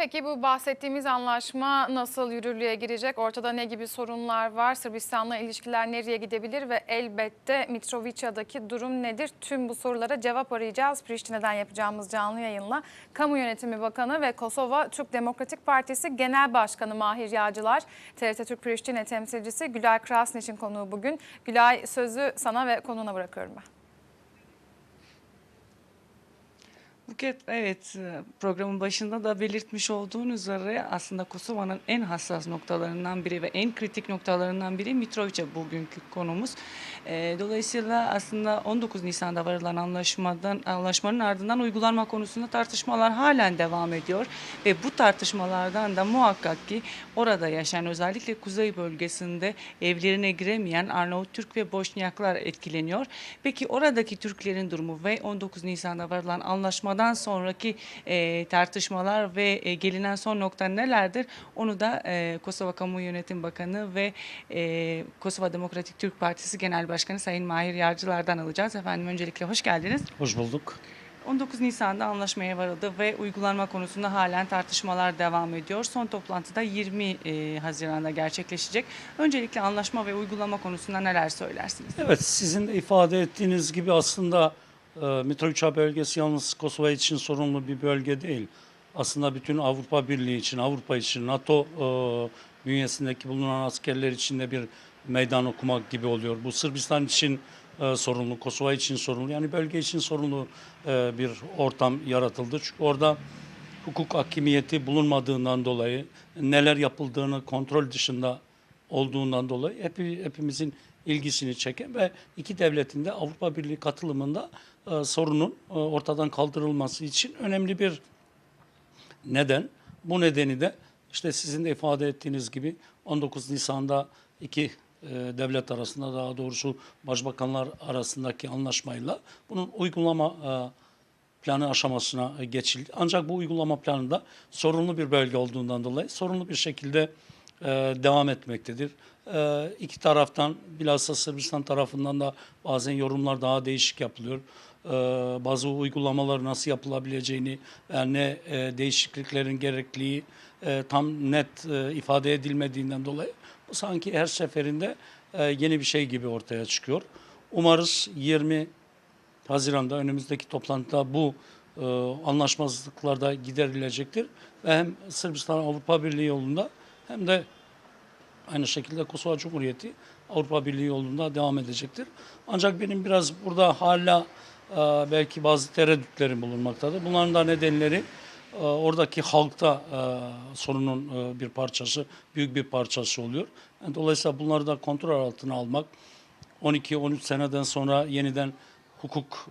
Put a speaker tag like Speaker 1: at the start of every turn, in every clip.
Speaker 1: Peki bu bahsettiğimiz anlaşma nasıl yürürlüğe girecek? Ortada ne gibi sorunlar var? Sırbistan'la ilişkiler nereye gidebilir ve elbette Mitrovica'daki durum nedir? Tüm bu sorulara cevap arayacağız. Priştine'den yapacağımız canlı yayınla Kamu Yönetimi Bakanı ve Kosova Türk Demokratik Partisi Genel Başkanı Mahir Yağcılar, TRT Türk Priştine temsilcisi Gülay Krasniç'in konuğu bugün. Gülay sözü sana ve konuğuna bırakıyorum ben.
Speaker 2: Buket, evet programın başında da belirtmiş olduğun üzere aslında Kosova'nın en hassas noktalarından biri ve en kritik noktalarından biri Mitrovica bugünkü konumuz. Ee, Dolayısıyla aslında 19 Nisan'da varılan anlaşmadan anlaşmanın ardından uygulanma konusunda tartışmalar halen devam ediyor ve bu tartışmalardan da muhakkak ki orada yaşayan özellikle kuzey bölgesinde evlerine giremeyen Arnavut Türk ve Boşnaklar etkileniyor. Peki oradaki Türklerin durumu ve 19 Nisan'da varılan anlaşmadan sonraki e, tartışmalar ve e, gelinen son nokta nelerdir? Onu da e, Kosova Kamu Yönetim Bakanı ve e, Kosova Demokratik Türk Partisi Genel Başkanı Sayın Mahir Yarcılar'dan alacağız. Efendim öncelikle hoş geldiniz.
Speaker 3: Hoş bulduk.
Speaker 2: 19 Nisan'da anlaşmaya varıldı ve uygulanma konusunda halen tartışmalar devam ediyor. Son toplantıda 20 e, Haziran'da gerçekleşecek. Öncelikle anlaşma ve uygulama konusunda neler söylersiniz?
Speaker 3: Evet sizin de ifade ettiğiniz gibi aslında Mitrovica bölgesi yalnız Kosova için sorunlu bir bölge değil. Aslında bütün Avrupa Birliği için, Avrupa için, NATO e, bünyesindeki bulunan askerler için de bir meydan okumak gibi oluyor. Bu Sırbistan için e, sorunlu, Kosova için sorunlu, yani bölge için sorunlu e, bir ortam yaratıldı. Çünkü orada hukuk hakimiyeti bulunmadığından dolayı neler yapıldığını kontrol dışında olduğundan dolayı hepi, hepimizin ilgisini çeken ve iki devletin de Avrupa Birliği katılımında e, sorunun e, ortadan kaldırılması için önemli bir neden. Bu nedeni de işte sizin de ifade ettiğiniz gibi 19 Nisan'da iki e, devlet arasında daha doğrusu başbakanlar arasındaki anlaşmayla bunun uygulama e, planı aşamasına geçildi. Ancak bu uygulama planında sorunlu bir bölge olduğundan dolayı sorunlu bir şekilde e, devam etmektedir. E, iki taraftan bilhassa Sırbistan tarafından da bazen yorumlar daha değişik yapılıyor. E, bazı uygulamalar nasıl yapılabileceğini ve ne e, değişikliklerin gerekliliği e, tam net e, ifade edilmediğinden dolayı bu sanki her seferinde e, yeni bir şey gibi ortaya çıkıyor. Umarız 20 Haziran'da önümüzdeki toplantıda bu e, anlaşmazlıklar da giderilecektir. Ve hem Sırbistan Avrupa Birliği yolunda hem de aynı şekilde Kosova Cumhuriyeti Avrupa Birliği yolunda devam edecektir. Ancak benim biraz burada hala e, belki bazı tereddütlerim bulunmaktadır. Bunların da nedenleri e, oradaki halkta e, sorunun bir parçası, büyük bir parçası oluyor. Dolayısıyla bunları da kontrol altına almak, 12-13 seneden sonra yeniden hukuk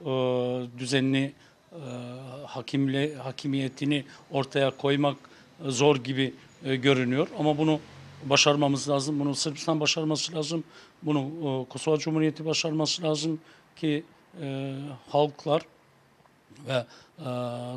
Speaker 3: düzenini, e, hakimiyetini ortaya koymak zor gibi e, görünüyor. Ama bunu başarmamız lazım. Bunu Sırbistan başarması lazım. Bunu e, Kosova Cumhuriyeti başarması lazım ki e, halklar ve e,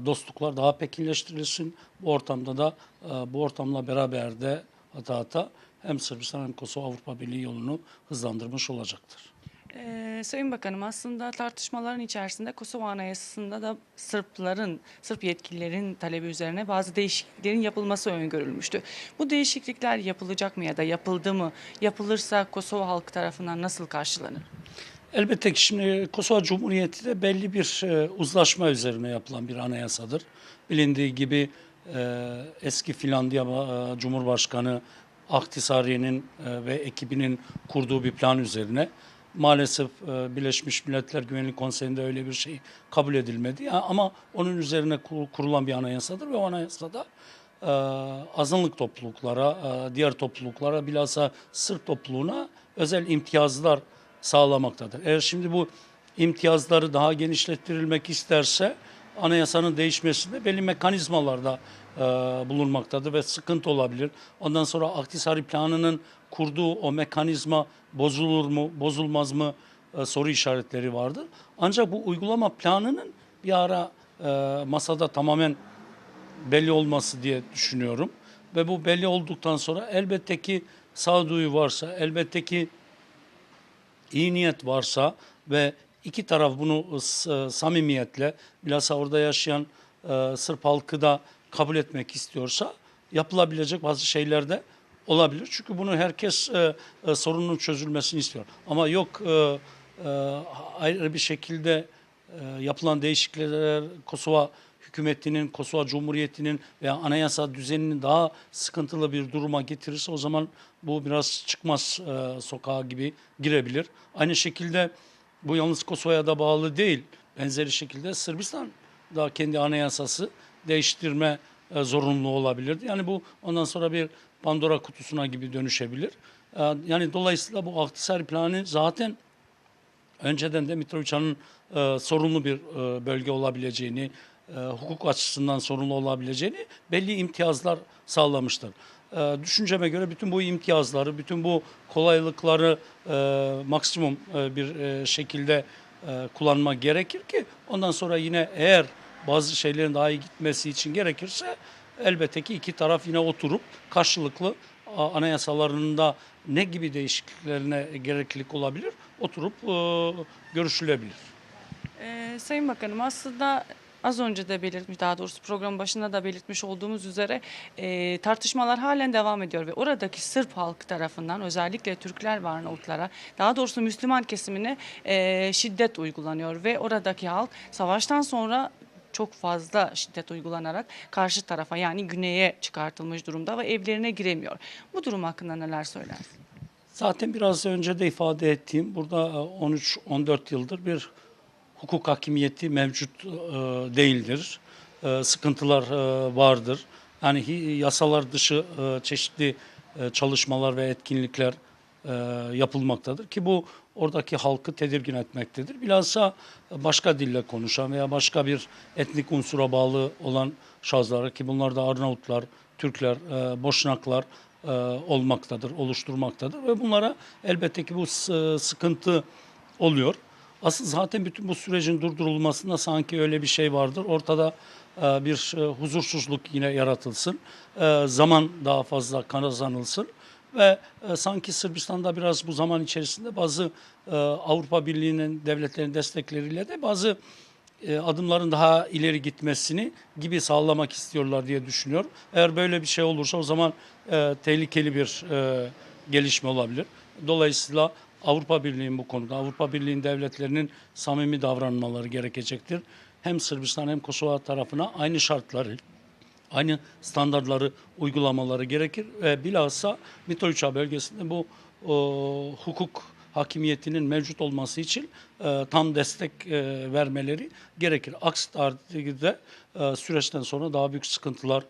Speaker 3: dostluklar daha pekinleştirilsin. Bu ortamda da e, bu ortamla beraber de hata hata hem Sırbistan hem Kosova Avrupa Birliği yolunu hızlandırmış olacaktır.
Speaker 2: Ee, Sayın Bakanım aslında tartışmaların içerisinde Kosova Anayasası'nda da Sırpların, Sırp yetkililerin talebi üzerine bazı değişikliklerin yapılması öngörülmüştü. Bu değişiklikler yapılacak mı ya da yapıldı mı? Yapılırsa Kosova halkı tarafından nasıl karşılanır?
Speaker 3: Elbette ki şimdi Kosova Cumhuriyeti de belli bir e, uzlaşma üzerine yapılan bir anayasadır. Bilindiği gibi e, eski Finlandiya e, Cumhurbaşkanı Ahtisaari'nin e, ve ekibinin kurduğu bir plan üzerine maalesef e, Birleşmiş Milletler Güvenlik Konseyi'nde öyle bir şey kabul edilmedi. Ama onun üzerine kur- kurulan bir anayasadır ve o anayasada e, azınlık topluluklara, e, diğer topluluklara bilhassa Sırp topluluğuna özel imtiyazlar sağlamaktadır. Eğer şimdi bu imtiyazları daha genişlettirilmek isterse anayasanın değişmesinde belli mekanizmalarda e, bulunmaktadır ve sıkıntı olabilir. Ondan sonra Aktisari planının kurduğu o mekanizma bozulur mu, bozulmaz mı e, soru işaretleri vardır. Ancak bu uygulama planının bir ara e, masada tamamen belli olması diye düşünüyorum. Ve bu belli olduktan sonra elbette ki sağduyu varsa, elbette ki iyi niyet varsa ve iki taraf bunu e, samimiyetle bilhassa orada yaşayan e, Sırp halkı da kabul etmek istiyorsa yapılabilecek bazı şeyler de olabilir. Çünkü bunu herkes e, e, sorunun çözülmesini istiyor. Ama yok e, e, ayrı bir şekilde e, yapılan değişiklikler Kosova hükümetinin, Kosova Cumhuriyeti'nin veya anayasa düzeninin daha sıkıntılı bir duruma getirirse o zaman bu biraz çıkmaz e, sokağa gibi girebilir. Aynı şekilde bu yalnız Kosova'ya da bağlı değil. Benzeri şekilde Sırbistan da kendi anayasası değiştirme e, zorunluluğu olabilir. Yani bu ondan sonra bir Pandora kutusuna gibi dönüşebilir. E, yani dolayısıyla bu Ahtisari planı zaten önceden de Mitrovica'nın e, sorunlu bir bölge olabileceğini, hukuk açısından sorunlu olabileceğini belli imtiyazlar sağlamıştır. E, düşünceme göre bütün bu imtiyazları, bütün bu kolaylıkları e, maksimum e, bir e, şekilde e, kullanma gerekir ki ondan sonra yine eğer bazı şeylerin daha iyi gitmesi için gerekirse elbette ki iki taraf yine oturup karşılıklı anayasalarında ne gibi değişikliklerine gereklilik olabilir oturup e, görüşülebilir.
Speaker 2: Ee, Sayın Bakanım aslında az önce de belirtmiş daha doğrusu programın başında da belirtmiş olduğumuz üzere e, tartışmalar halen devam ediyor ve oradaki Sırp halkı tarafından özellikle Türkler ve Arnavutlara daha doğrusu Müslüman kesimine e, şiddet uygulanıyor ve oradaki halk savaştan sonra çok fazla şiddet uygulanarak karşı tarafa yani güneye çıkartılmış durumda ve evlerine giremiyor. Bu durum hakkında neler söylersiniz?
Speaker 3: Zaten biraz önce de ifade ettiğim burada e, 13-14 yıldır bir hukuk hakimiyeti mevcut e, değildir. E, Sıkıntılar e, vardır. Yani yasalar dışı e, çeşitli e, çalışmalar ve etkinlikler e, yapılmaktadır ki bu oradaki halkı tedirgin etmektedir. Bilhassa başka dille konuşan veya başka bir etnik unsura bağlı olan şahıslar ki bunlar da Arnavutlar, Türkler, e, Boşnaklar e, olmaktadır, oluşturmaktadır ve bunlara elbette ki bu s- sıkıntı oluyor. Asıl zaten bütün bu sürecin durdurulmasında sanki öyle bir şey vardır. Ortada e, bir e, huzursuzluk yine yaratılsın. E, Zaman daha fazla kazanılsın. Ve sanki Sırbistan'da biraz bu zaman içerisinde bazı Avrupa Birliği'nin devletlerin destekleriyle de bazı adımların daha ileri gitmesini gibi sağlamak istiyorlar diye düşünüyorum. Eğer böyle bir şey olursa o zaman tehlikeli bir gelişme olabilir. Dolayısıyla Avrupa Birliği'nin bu konuda, Avrupa Birliği'nin devletlerinin samimi davranmaları gerekecektir. Hem Sırbistan hem Kosova tarafına aynı şartları, aynı standartları uygulamaları gerekir. Ve bilhassa Mitrovica bölgesinde bu o, hukuk hakimiyetinin mevcut olması için e, tam destek e, vermeleri gerekir. Aksi takdirde e, süreçten sonra daha büyük sıkıntılar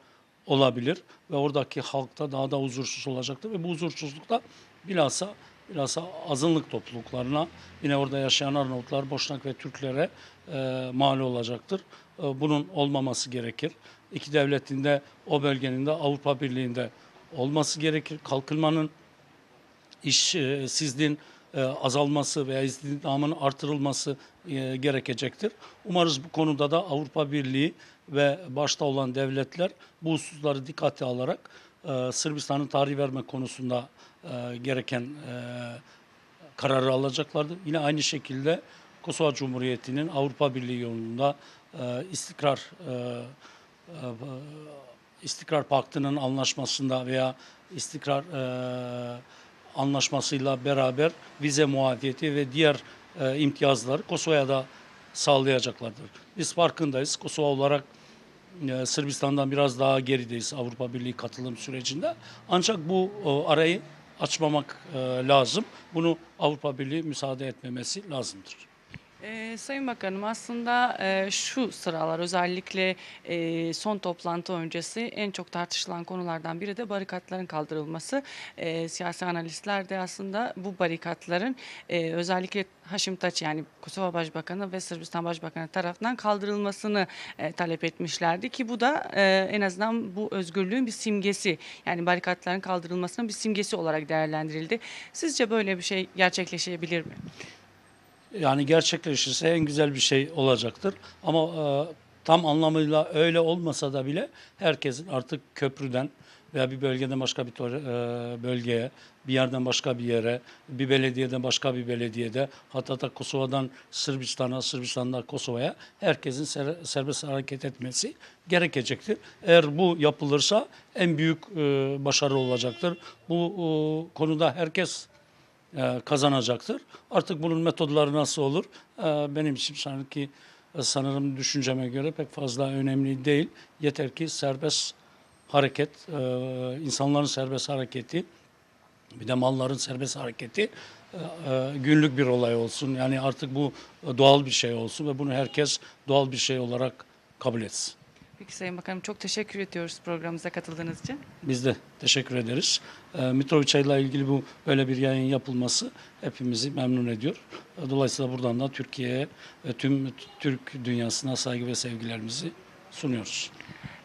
Speaker 3: olabilir ve oradaki halkta daha da huzursuz olacaktır ve bu huzursuzlukta bilhassa bilhassa azınlık topluluklarına yine orada yaşayan Arnavutlar, Boşnak ve Türklere e, mal olacaktır. E, bunun olmaması gerekir. İki devletin de o bölgenin de Avrupa Birliği'nde olması gerekir. Kalkınmanın işsizliğin e, azalması veya istihdamın artırılması e, gerekecektir. Umarız bu konuda da Avrupa Birliği ve başta olan devletler bu hususları dikkate alarak e, Sırbistan'ın tarih verme konusunda e, gereken e, kararı alacaklardır. Yine aynı şekilde Kosova Cumhuriyeti'nin Avrupa Birliği yolunda e, istikrar e, istikrar paktının anlaşmasında veya istikrar anlaşmasıyla beraber vize muafiyeti ve diğer e, imtiyazları Kosova'ya da sağlayacaklardır. Biz farkındayız. Kosova olarak Sırbistan'dan biraz daha gerideyiz Avrupa Birliği katılım sürecinde. Ancak bu e, arayı açmamak e, lazım. Bunu Avrupa Birliği müsaade etmemesi lazımdır.
Speaker 2: Ee, Sayın Bakanım aslında e, şu sıralar özellikle e, son toplantı öncesi en çok tartışılan konulardan biri de barikatların kaldırılması. E, siyasi analistler de aslında bu barikatların e, özellikle Haşim Taç yani Kosova Başbakanı ve Sırbistan Başbakanı tarafından kaldırılmasını e, talep etmişlerdi ki bu da e, en azından bu özgürlüğün bir simgesi yani barikatların kaldırılmasının bir simgesi olarak değerlendirildi. Sizce böyle bir şey gerçekleşebilir mi?
Speaker 3: Yani gerçekleşirse en güzel bir şey olacaktır. Ama e, tam anlamıyla öyle olmasa da bile herkesin artık köprüden veya bir bölgeden başka bir e, bölgeye, bir yerden başka bir yere, bir belediyeden başka bir belediyede, hatta da Kosova'dan Sırbistan'a, Sırbistan'dan Kosova'ya herkesin ser- serbest hareket etmesi gerekecektir. Eğer bu yapılırsa en büyük e, başarı olacaktır. Bu e, konuda herkes e, kazanacaktır. Artık bunun metodları nasıl olur? E, benim için sanki e, sanırım düşünceme göre pek fazla önemli değil. Yeter ki serbest hareket, insanların serbest hareketi, bir de malların serbest hareketi günlük bir olay olsun. Yani artık bu doğal bir şey olsun ve bunu herkes doğal bir şey olarak kabul etsin.
Speaker 2: Peki Sayın Bakanım çok teşekkür ediyoruz programımıza katıldığınız için.
Speaker 3: Biz de teşekkür ederiz. E, Mitrovica ile ilgili bu böyle bir yayın yapılması hepimizi memnun ediyor. E, Dolayısıyla buradan da Türkiye'ye ve tüm Türk dünyasına saygı ve sevgilerimizi sunuyoruz.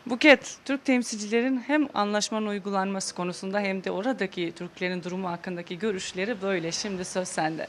Speaker 2: Buket, Türk temsilcilerin hem anlaşmanın uygulanması konusunda hem de oradaki Türklerin durumu hakkındaki görüşleri böyle. Şimdi söz sende.